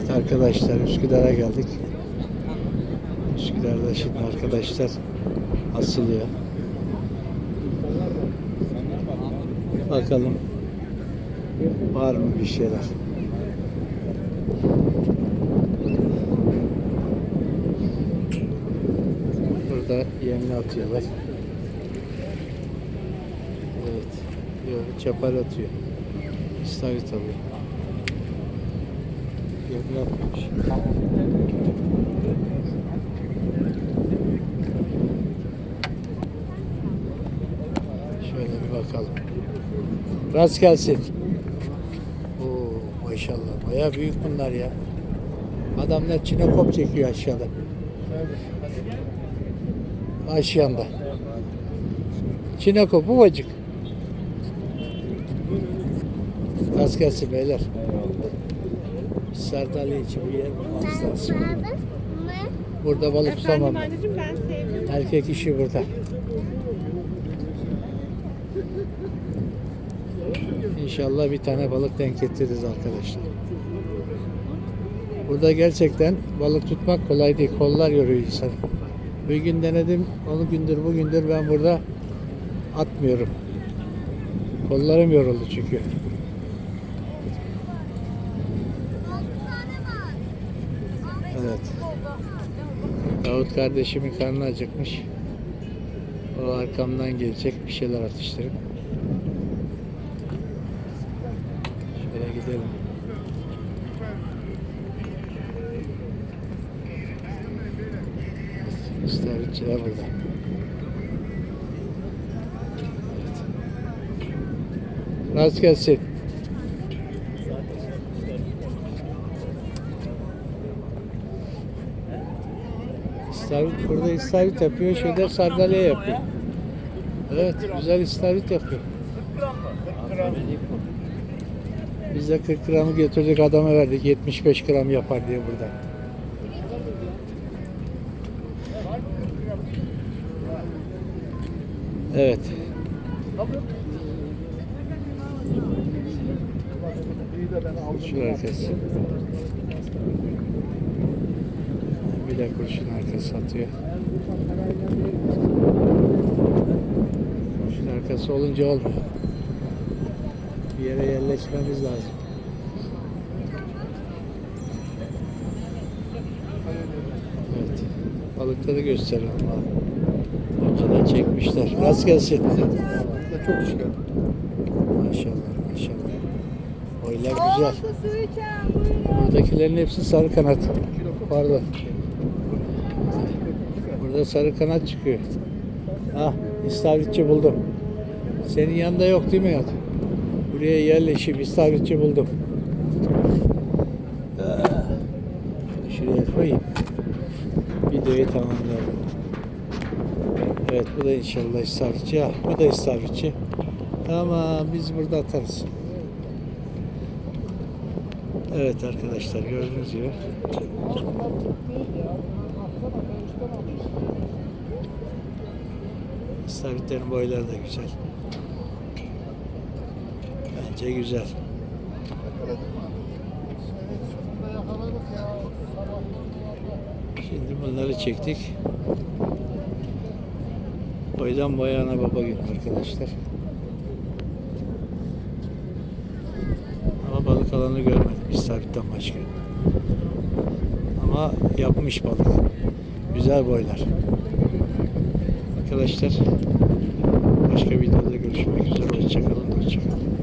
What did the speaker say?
Evet arkadaşlar Üsküdar'a geldik. Üsküdar'da şimdi arkadaşlar asılıyor. Bakalım var mı bir şeyler. Burada yemle atıyorlar. Evet. Yok, çapar atıyor. İstavrit alıyor. Yemle atmamış. Şöyle bir bakalım. Rast gelsin. Oo maşallah. Baya büyük bunlar ya. Adamlar çinekop çekiyor aşağıda. Aşağıda. Çinekop ufacık. Rast gelsin beyler. Sardalya için bir yer bulmamız lazım. Burada balık tutamam. Efendim anneciğim ben sevdim. Erkek işi burada. İnşallah bir tane balık denk getiririz arkadaşlar. Burada gerçekten balık tutmak kolay değil. Kollar yoruyor insanı. Bir gün denedim. Onu gündür bugündür ben burada atmıyorum. Kollarım yoruldu çünkü. Evet. Davut kardeşimin karnı acıkmış. O arkamdan gelecek bir şeyler atıştırıp. Şöyle gidelim. İstavritçiler burada. Evet. Rast gelsin. İstavrit burada istavrit yapıyor, şeyler sardalya yapıyor. Evet, güzel istavrit yapıyor. Biz de 40 gramı getirdik adama verdik. 75 gram yapar diye burada. Evet. Şu arkası. Bir de kurşun arkası atıyor. Kurşun arkası olunca olmuyor. Bir yere yerleşmemiz lazım. Evet. Balıkları gösterelim abi. Önceden çekmişler. Rast gelsin. Çok şükür. Maşallah maşallah. Oylar güzel. Buradakilerin hepsi sarı kanat. Pardon. Burada sarı kanat çıkıyor. Ah, istavritçi buldum. Senin yanında yok değil mi ya? Buraya yerleşip istavritçi buldum. Ah, Şuraya koyayım. Videoyu tamamlayalım. Evet bu da inşallah istavritçi. Ah, bu da istavritçi. Tamam biz burada atarız. Evet arkadaşlar gördüğünüz gibi. İstavritlerin boyları da güzel. Bence güzel. Şimdi bunları çektik. Boydan boya ana baba günü arkadaşlar. Ama balık alanı görmedim istavritten başka. Ama yapmış balık. Güzel boylar. Arkadaşlar başka videoda görüşmek üzere. Hoşçakalın. Hoşçakalın.